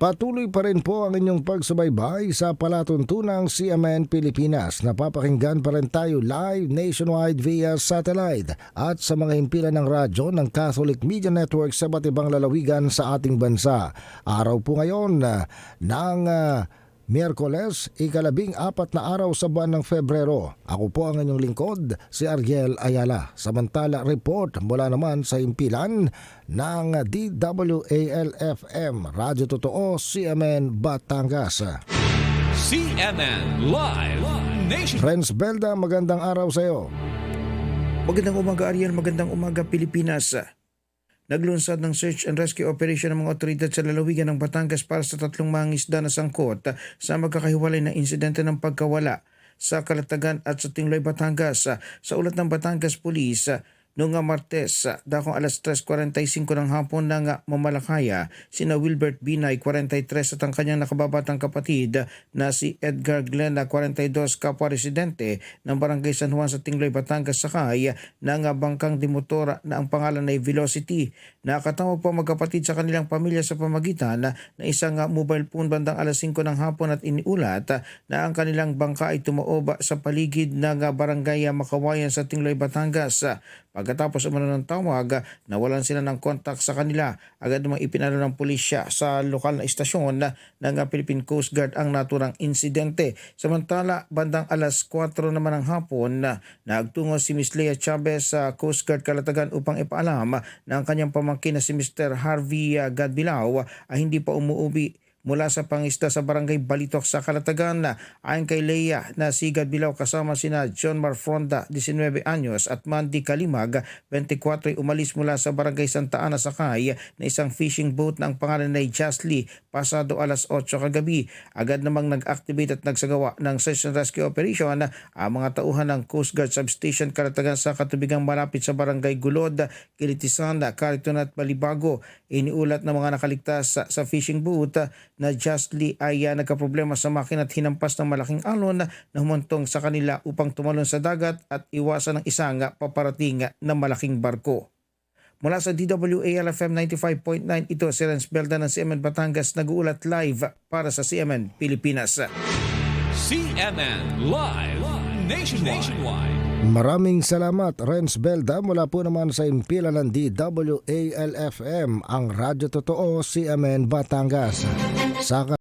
Patuloy pa rin po ang inyong pagsubaybay sa palatuntunang CMN Pilipinas. Napapakinggan pa rin tayo live nationwide via satellite at sa mga himpilan ng radyo ng Catholic Media Network sa iba't ibang lalawigan sa ating bansa. Araw po ngayon ah, ng ah, Miyerkules, ikalabing apat na araw sa buwan ng Febrero. Ako po ang inyong lingkod, si Ariel Ayala. Samantala report mula naman sa impilan ng DWALFM, Radyo Totoo, CMN Batangas. CNN Live Nation. Friends Belda, magandang araw sa iyo. Magandang umaga Ariel, magandang umaga Pilipinas. Naglunsad ng search and rescue operation ng mga otoridad sa lalawigan ng Batangas para sa tatlong mga isda na sangkot sa magkakahiwalay na insidente ng pagkawala sa Kalatagan at sa Tingloy, Batangas. Sa ulat ng Batangas Police, noong nga Martes, dakong alas 3.45 ng hapon ng Mamalakaya, sina Wilbert Binay, 43 at ang kanyang nakababatang kapatid na si Edgar Glena, 42, kapwa residente ng Barangay San Juan sa Tingloy, Batangas, sakay ng bangkang dimotora na ang pangalan ay Velocity. Nakatawag ang magkapatid sa kanilang pamilya sa pamagitan na isang mobile phone bandang alas 5 ng hapon at iniulat na ang kanilang bangka ay tumaoba sa paligid ng Barangay Makawayan sa Tingloy, Batangas. Pagkatapos umano ng tawag, nawalan sila ng kontak sa kanila. Agad namang ipinalo ng pulisya sa lokal na istasyon ng Philippine Coast Guard ang naturang insidente. Samantala, bandang alas 4 naman ng hapon, nagtungo si Miss Leah Chavez sa Coast Guard Kalatagan upang ipaalam na ang kanyang pamangkin na si Mr. Harvey Gadbilao ay hindi pa umuuwi mula sa pangista sa barangay Balitok sa Kalatagan ayon kay Leia na si Gadbilao kasama sina John Marfronda, 19 anyos at Mandy Kalimag, 24 ay umalis mula sa barangay Santa Ana Sakay na isang fishing boat na ang pangalan ay Jasly pasado alas 8 kagabi. Agad namang nag-activate at nagsagawa ng search and rescue operation ang mga tauhan ng Coast Guard Substation Kalatagan sa katubigang malapit sa barangay Gulod, Kilitisan, Cariton at Balibago. Iniulat ng mga nakaligtas sa, sa fishing boat na justly ay uh, nagkaproblema sa makina at hinampas ng malaking alon na humantong sa kanila upang tumalon sa dagat at iwasan ng isang paparating na malaking barko. Mula sa DWALFM 95.9, ito si Renz Belda ng CMN Batangas nag-uulat live para sa CMN Pilipinas. CNN Live Nationwide. Maraming salamat Renz Belda mula po naman sa impilan ng DWALFM, ang Radyo Totoo, CMN Batangas. Sa